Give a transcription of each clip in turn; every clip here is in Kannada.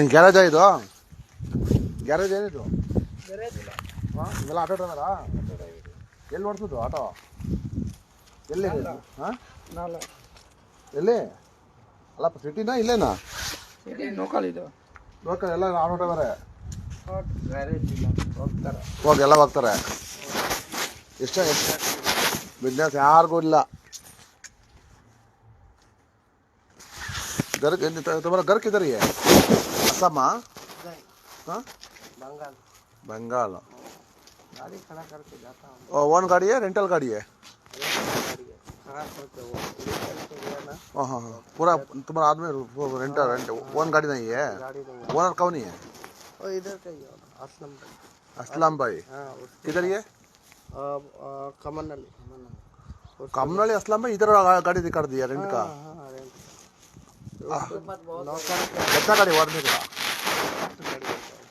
ಏನು ಗ್ಯಾರೇಜ್ ಇದು ಗ್ಯಾರೇಜ್ ಏನಿದು? ಹಾಂ ಇವೆಲ್ಲ ಆಟೋ ಡ್ರೈವರಾ? ಎಲ್ಲಿ ಓಡಿಸೋದು ಆಟೋ? ಎಲ್ಲಿ? ಹಾಂ? ಎಲ್ಲಿ? ಅಲ್ಲಪ್ಪ ಸಿಟಿನಾ ಇಲ್ಲೇನಾ? ಸಿಟಿ ಲೋಕಲ್ ಇದು ಲೋಕಲ್ ಎಲ್ಲ ಆಟೋ ಡ್ರೈವರೇ? ಹೋಗ್ತಾರೆ ಹೋಗಿ, ಎಲ್ಲ ಹೋಗ್ತಾರೆ. ಇಷ್ಟ ಬಿಸ್ನೆಸ್ ಯಾರಿಗೂ ಇಲ್ಲ. ಗರ್ಕ್ ಗರ್ಕ್ ಇದ್ದಾರೆ असमा बंगाल बंगाल गाड़ी खड़ा करके जाता हूँ वन गाड़ी है रेंटल गाड़ी है पूरा तुम्हारा आदमी रेंटल रेंट वन गाड़ी नहीं है ओनर कौन ही है इधर असलम भाई असलम भाई किधर ये कमन अली असलम भाई इधर गाड़ी दिखा दिया रेंट का कितना गाड़ी वन में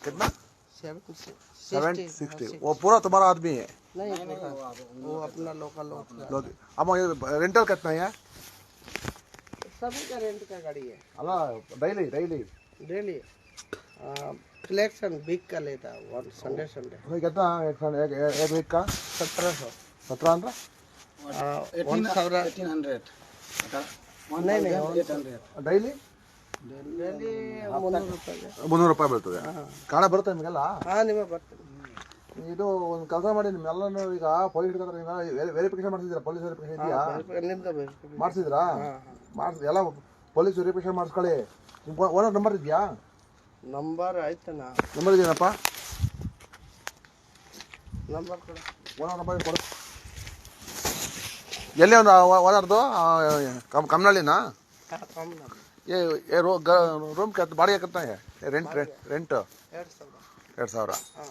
कितना? सेवन सिक्सटी हाँ, वो पूरा तुम्हारा आदमी है? नहीं, वो अपना लोकल लोकल अब रेंटल कितना है? सभी का रेंट का गाड़ी है। अला daily daily daily collection week का लेता वन संडे संडे भाई कितना एक एक एक वीक का? सत्रह सौ। सत्रह अंदर वन थाउज़ेंड नहीं नहीं डेली ಡೈಲಿ ಮುನ್ನೂರು ರೂಪಾಯಿಗೆ ಮುನ್ನೂರು ರೂಪಾಯಿ ಬೀಳ್ತದೆ. ಕಾಣ ಬರುತ್ತೆ ನಿಮಗೆಲ್ಲ? ಹಾಂ ನಿಮಗೆ ಇದು ಒಂದು ಕೆಲಸ ಮಾಡಿ ನಿಮ್ಮೆಲ್ಲನೂ ಈಗ ಪೊಲೀಸ್ ನೀವು ವೆರಿಫಿಕೇಶನ್ ಮಾಡಿಸಿದ್ರಾ ಪೊಲೀಸ್ ವೆರಿಫಿಕೇಶನ್ ಇದೆಯಾ? ನಿಮ್ದು ಬೇಕು ಮಾಡಿಸಿದ್ರಾ? ಮಾಡಿಸ್ ಎಲ್ಲ ಪೊಲೀಸ್ ವೆರಿಫಿಕೇಶನ್ ಮಾಡಿಸ್ಕೊಳ್ಳಿ. ಓನರ್ ನಂಬರ್ ಇದೆಯಾ? ನಂಬರ್ ಆಯ್ತಣ್ಣ. ನಂಬರ್ ಇದೆಯೇನಪ್ಪ ನಂಬರ್ ಕೊಡು. ಓನರ್ ನಂಬರ್ ಕೊಡು. ಎಲ್ಲಿ ಒಂದು ಓನರ್ದು ಕಮ್ ಕಮ್ನಳ್ಳಿನಾ? ಕಮ್ ನಂಬರ್ ये ये रो रूम का बाड़िया कितना है रेंट रेंट ಎರಡು ಸಾವಿರ डेढ़ सौ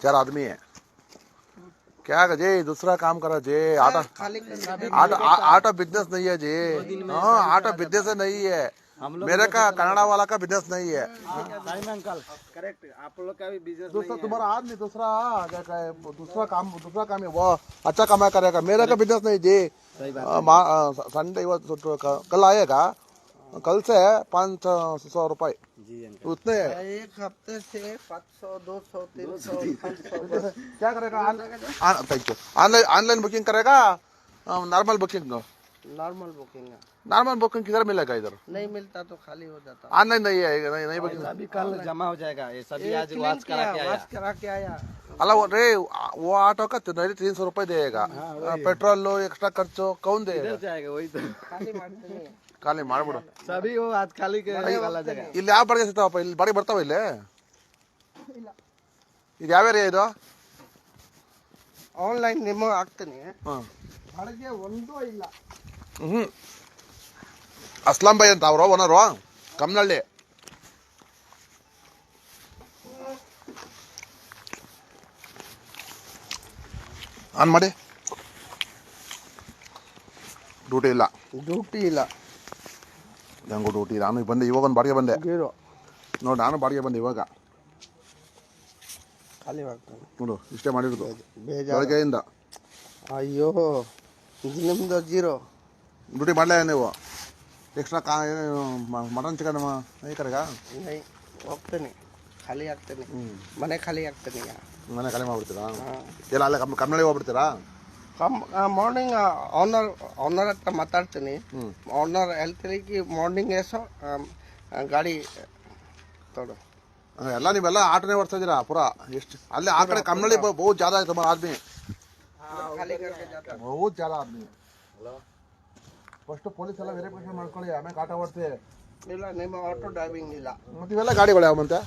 चार आदमी है क्या कर जी दूसरा काम करो जी आटा खाली करना आटा आ- आटा बिजनेस नहीं है जी हाँ आटा बिजनेस नहीं है मेरे का कनाडा वाला का बिजनेस नहीं है अंकल करेक्ट आप लोग का भी बिजनेस दूसरा तुम्हारा आदमी दूसरा क्या कहे, दूसरा काम दूसरा काम है वो अच्छा कमाई करेगा मेरे का बिजनेस नहीं जी आ, मा- आ, संडे वो तो- तो क- कल आएगा कल से है पाँच सौ रुपए। उतने हाँ, एक हफ़्ते से पाँच सौ दो सौ तीन सौ क्या करेगा? थैंक यू ऑनलाइन बुकिंग करेगा? Normal booking normal booking normal booking किधर मिलेगा इधर? नहीं मिलता तो खाली हो जाता। ऑनलाइन नहीं आएगा नहीं नहीं बुकिंग अभी कल जमा हो जाएगा। ये सभी आज वाच करा के आया। करा के आया। अला वो रे वो ऑटो का तो नहीं तीन सौ रुपए देगा। हाँ, पेट्रोल लो एक्स्ट्रा खर्चो कौन देगा? जाएगा वही तो। खाली ಖಾಲಿ ಮಾಡ್ಬಿಡು सभी वो आज खाली के वाला जगह ಇಲ್ಲಿ ಯಾವ ಬಾಡಿಗೆ ಸಿಗ್ತಾವಪ್ಪ ಇಲ್ಲಿ ಬಾಡಿಗೆ ಬರ್ತಾವ ಇಲ್ಲಿ ಇದು ಯಾವ ಏರಿಯಾ ಇದು ಆನ್ಲೈನ್ ನಿಮಗೆ ಹಾಕ್ತೀನಿ ಹಾಂ ಬಾಡಿಗೆ ಒಂದೂ ಇಲ್ಲ ಹ್ಞೂ ಅಸ್ಲಾಂ ಬಾಯ್ ಅಂತ ಅವರು ಓನರು ಕಮ್ನಳ್ಳಿ ಆನ್ ಮಾಡಿ ಡ್ಯೂಟಿ ಇಲ್ಲ ಡ್ಯೂಟಿ ಇಲ್ಲ ನಂಗೂ ಡ್ಯೂಟಿ ನಾನು ಬಂದೆ ಇವಾಗ ಒಂದು ಬಾಡಿಗೆ ಬಂದೆ. ಗೀರೋ. ನೋಡಿ ನಾನು ಬಾಡಿಗೆ ಬಂದೆ ಇವಾಗ. ಖಾಲಿ ನೋಡು ಇಷ್ಟೇ ಮಾಡಿರೋದು. ಬೇಜಾರು. ಬೆಳಗ್ಗೆಯಿಂದ ಅಯ್ಯೋ ಇದು ನಿಮ್ದು ಜೀರೋ. ಡ್ಯೂಟಿ ಮಾಡಲೇ ನೀವು? ಎಕ್ಸ್ಟ್ರಾ ಕಾ ಮಟನ್ ಚಿಕನ್ ಕರೆಗ ಹೋಗ್ತೇನೆ ಹೋಗ್ತೀನಿ. ಖಾಲಿ ಆಗ್ತೀನಿ. ಮನೆ ಖಾಲಿ ಆಗ್ತೀನಿ ಈಗ. ಮನೆ ಖಾಲಿ ಮಾಡ್ಬಿಡ್ತೀರಾ? ಹಾಂ. ಎಲ್ಲ ಅಲ್ಲೇ ಕಮ್ಮಿ ಕಮ್ಮನಳ್ಳಿ ಹೋಗ್ಬಿಡ್ತೀರಾ? ಮಾರ್ನಿಂಗ್ ಓನರ್ ಓನರ್ ಹತ್ರ ಮಾತಾಡ್ತೀನಿ. ಓನರ್ ಹೇಳ್ತೀರಿ ಮಾರ್ನಿಂಗ್ ಎಸೋ ಗಾಡಿ ತೊಡು. ಎಲ್ಲ ನೀವೆಲ್ಲ ಆಟನೇ ಬರ್ತಾ ಇದ್ದೀರಾ ಪೂರಾ? ಎಷ್ಟು? ಅಲ್ಲಿ ಆ ಕಡೆ ಕನ್ನಡಿ ಬಹು ಜಾದ ಆಯ್ತು ಮರ ಆದ್ಮಿ. ಬಹು ಜಾದ ಆದ್ಮಿ. ಫಸ್ಟ್ ಪೊಲೀಸ್ ಎಲ್ಲ ವೆರಿಫಿಕೇಶನ್ ಮಾಡ್ಕೊಳ್ಳಿ ಆಮೇಲೆ ಆಟ ಓಡ್ತೀವಿ ಇಲ್ಲ ನಿಮ್ಮ ಆಟೋ ಡ್ರೈವಿಂಗ್ ಇಲ್ಲ. ಮತ್ತೆ ಇವೆಲ್ಲ ಗಾಡಿಗಳು ಯಾವ ಮತ್ತೆ?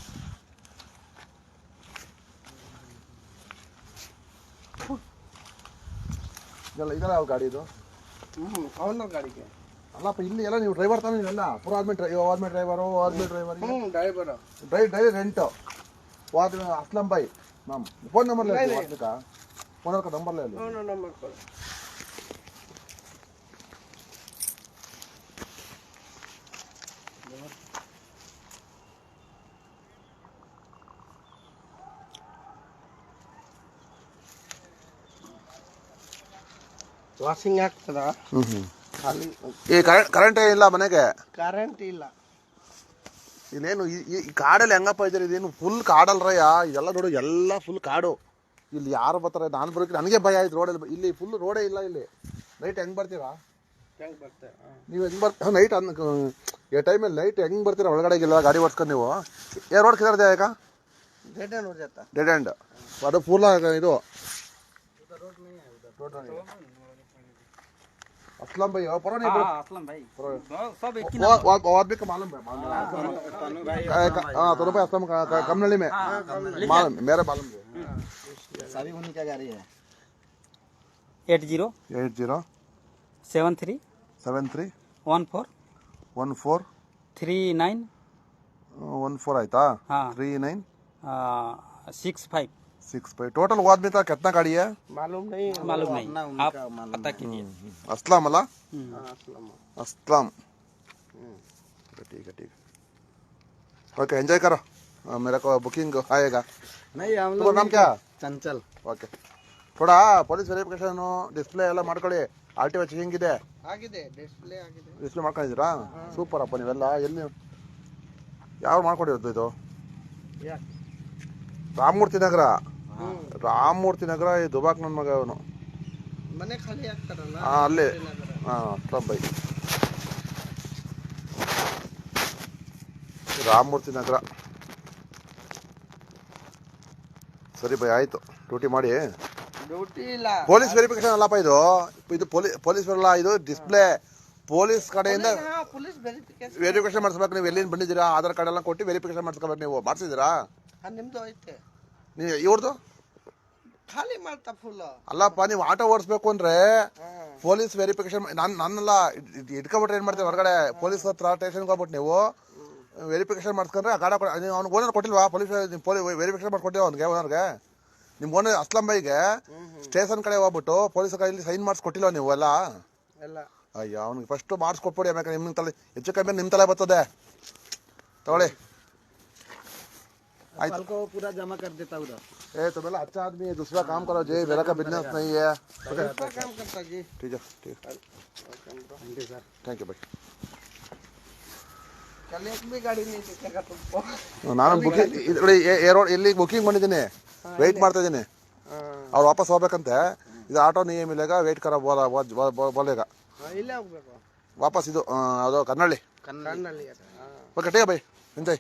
ಇದೆಲ್ಲ ಇದೆಲ್ಲ ಆ ಗಾಡಿ ಇದು? ಹ್ಞೂ ಅವನ ಗಾಡಿಗೆ. ಅಲ್ಲಪ್ಪ ಇಲ್ಲಿ ಎಲ್ಲ ನೀವು ಡ್ರೈವರ್ ತಾನೇ ನೀವೆಲ್ಲ? ಪೂರ ಆದ್ಮೇಲೆ ಡ್ರೈ ಆದ್ಮೇಲೆ ಡ್ರೈವರು ಆದ್ಮೇಲೆ ಡ್ರೈವರ್ ಹ್ಞೂ ಡ್ರೈವರ್ ಡ್ರೈ ಡ್ರೈ ರೆಂಟು ವಾದ ಅಸ್ಲಂ ಬಾಯ್ ಮ್ಯಾಮ್ ಫೋನ್ ನಂಬರ್ಲೇ ವಾದ್ಲಿಕ್ಕ ಫೋನ್ ನಂಬರ್ಲೇ ಅಲ್ಲಿ ವಾಷಿಂಗ್ ಆಗ್ತದ? ಈ ಕರೆಂಟ್ ಇಲ್ಲ ಮನೆಗೆ? ಕರೆಂಟ್ ಇಲ್ಲ. ಇಲ್ಲೇನು ಈ- ಈ- ಕಾಡಲ್ಲಿ ಹೆಂಗಪ್ಪ ಇದ್ರೆ? ಇದೇನು ಫುಲ್ ಕಾಡಲ್ರಯ್ಯ? ಇದೆಲ್ಲ ನೋಡು ಎಲ್ಲ ಫುಲ್ ಕಾಡು. ಇಲ್ಲಿ ಯಾರು ಬರ್ತಾರೆ? ನಾನು ಬರೋಕೆ ನನಗೆ ಭಯ ಆಯ್ತು ರೋಡಲ್ಲಿ ಇಲ್ಲಿ ಫುಲ್ ರೋಡೇ ಇಲ್ಲ ಇಲ್ಲಿ. ನೈಟ್ ಹೆಂಗೆ ಬರ್ತೀರಾ? ಹೆಂಗೆ ಬರ್ತೀರಾ ನೀವು ಹೆಂಗೆ ಬರ್ತ ನೈಟ್ ಅನ್ ಈ ಟೈಮಲ್ಲಿ ನೈಟ್ ಹೆಂಗೆ ಬರ್ತೀರಾ ಒಳಗಡೆ ಇಲ್ಲ ಗಾಡಿ ಓಡಿಸ್ಕೊಂಡು ನೀವು? ಏ ರೋಡ್ ಕಿದಾರ್ದೆ ಯಾಕ ಡೆಡ್ ನೋಡ್ಜತ್ತ ಡೆಡ್ ಎಂಡ್ ಅದು ಫುಲ್ ಇದು. ರೋಡ್ असलम भाई और परो नहीं हाँ असलम भाई सब एक वो वो और भी मालूम है मालूम है हाँ तो भाई असलम का- का- कमनली में मालूम मेरे मालूम है सभी उन्हीं का गाड़ी है eight zero eight zero seven three seven three one four one four three nine one four ಆಯ್ತಾ हाँ three nine six five six five total वो आदमी था कितना गाड़ी है मालूम नहीं मालूम नहीं अपना आप उनका मालूम पता कीजिए असलम अला हाँ, अस्सलाम असलम ठीक है ठीक है ओके एंजॉय करो हाँ, मेरे को बुकिंग आएगा नहीं हम तुम्हारा नाम क्या चंचल ಓಕೆ ಥೋಡಾ ಪೊಲೀಸ್ ವೆರಿಫಿಕೇಶನ್ ಡಿಸ್ಪ್ಲೇ ಎಲ್ಲ ಮಾಡ್ಕೊಳ್ಳಿ ಆರ್ ಟಿ ಒ ಚೆಕಿಂಗ್ ಇದೆ ಆಗಿದೆ ಡಿಸ್ಪ್ಲೇ ಆಗಿದೆ ಡಿಸ್ಪ್ಲೇ ಮಾಡ್ಕೊಂಡಿದ್ದೀರಾ ಸೂಪರ್ ಅಪ್ಪ ನೀವೆಲ್ಲ ಎಲ್ಲಿ ಯಾವ ಮಾಡ್ಕೊಂಡಿರೋದು ಇದು ಯಾಕೆ ರಾಮಮೂರ್ತಿ ನಗರ ಹ್ಮ್ ರಾಮಮೂರ್ತಿ ನಗರ ದುಬಾಕ್ ನನ್ನ ಮಗ ಅವನು. ಮನೆ ಖಾಲಿ ಆಗ್ತಾರಲ್ಲ? ಹಾಂ ಅಲ್ಲೇ. ಹಾಂ ಬೈ. ರಾಮಮೂರ್ತಿ ನಗರ. ಸರಿ ಬೈ ಆಯಿತು. ಡ್ಯೂಟಿ ಮಾಡಿ. ಡ್ಯೂಟಿ ಇಲ್ಲ. ಪೊಲೀಸ್ ವೆರಿಫಿಕೇಶನ್ ಅಲ್ಲಪ್ಪ ಇದು. ಇದು ಪೊಲೀಸ್ ಪೊಲೀಸ್ ಅಲ್ಲ ಇದು ಡಿಸ್ಪ್ಲೇ. ಪೊಲೀಸ್ ಕಡೆಯಿಂದ ವೆರಿಫಿಕೇಶನ್ ಮಾಡಿಸ್ಬೇಕು. ನೀವು ಎಲ್ಲಿಂದ ಬಂದಿದ್ದೀರಾ? ಆಧಾರ್ ಕಾರ್ಡ್ ಎಲ್ಲ ಕೊಟ್ಟು ವೆರಿಫಿಕೇಶನ್ ಮಾಡಿಸ್ಕೋಬೇಕು ನೀವು. ಮಾಡಿಸಿದ್ದೀರಾ? ನಿಮ್ಮದು ನಿಮ್ದು ಐತೆ. ನೀವು ಇವ್ರದ್ದು ಖಾಲಿ ಮಾಡ್ತಾ ಫುಲ್ ಅಲ್ಲಪ್ಪ ನೀವು ಆಟೋ ಓಡಿಸ್ಬೇಕು ಅಂದ್ರೆ ಪೊಲೀಸ್ ವೆರಿಫಿಕೇಶನ್ ನಾನು ನನ್ನಲ್ಲ ಇಟ್ಕೊಬಿಟ್ರೆ ಏನ್ ಮಾಡ್ತೀವಿ ಹೊರಗಡೆ? ಪೊಲೀಸ್ ಹತ್ರ ಸ್ಟೇಷನ್ಗೆ ಹೋಗ್ಬಿಟ್ಟು ನೀವು. ವೆರಿಫಿಕೇಶನ್ ಮಾಡ್ಸ್ಕೊಂಡ್ರೆ ಆ ಗಾಡ ನೀವು ಅವ್ನಿಗೆ ಓನರ್ ಕೊಟ್ಟಿಲ್ವಾ? ಪೊಲೀಸ್ ಪೊಲೀಸ್ ವೆರಿಫಿಕೇಶನ್ ಮಾಡ್ಕೊಟ್ಟಿವ ಅವ್ನಿಗೆ ಓನರ್ಗೆ? ನಿಮ್ಮ ಓನರ್ ಅಸ್ಲಂ ಬೈಗೆ ಸ್ಟೇಷನ್ ಕಡೆ ಹೋಗ್ಬಿಟ್ಟು ಪೊಲೀಸ್ ಕೈಯಲ್ಲಿ ಸೈನ್ ಮಾಡಿಸ್ಕೊಟ್ಟಿಲ್ಲ ನೀವು ಎಲ್ಲ? ಎಲ್ಲ. ಅಯ್ಯ ಅವ್ನಿಗೆ ಫಸ್ಟು ಮಾಡಿಸ್ಕೊಟ್ಬಿಡಿ ಆಮೇಲೆ ನಿಮ್ಮ ತಲೆ ಹೆಚ್ಚು ಕಮ್ಮಿ ನಿಮ್ಮ ತಲೆ ಬರ್ತದೆ. ತಗೊಳ್ಳಿ. कल को पूरा जमा कर देता उधर ए तुम्हें अच्छा आदमी है दूसरा काम करो जी मेरा का बिजनेस नहीं है दूसरा काम करता जी ठीक है ठीक है थैंक यू भाई कल एक भी गाड़ी नहीं दिखेगा तुमको ನಾನು ಬುಕಿಂಗ್ ನೋಡಿ ಏರೋಡ್ ಇಲ್ಲಿ ಬುಕಿಂಗ್ ಮಾಡಿದ್ದೀನಿ ವೆಯ್ಟ್ ಮಾಡ್ತಾ ಇದ್ದೀನಿ हाँ ಅವ್ರು ವಾಪಸ್ ಹೋಗ್ಬೇಕಂತೆ ಇದು ಆಟೋ ನಿಯಮ್ ಇಲ್ಲೇಗ ವೆಯ್ಟ್ ಕರ ಬೋಲ ಬೋಲೇಗ हाँ, ಇಲ್ಲೇ ಹೋಗ್ಬೇಕು ವಾಪಸ್ ಇದು ಆ, ಅದು ಕನ್ನಳ್ಳಿ ಕಣ್ಣಲ್ಲಿ हाँ ಓಕೆ ಟೇಕ್ ಬೈ ಎಂಜಾಯ್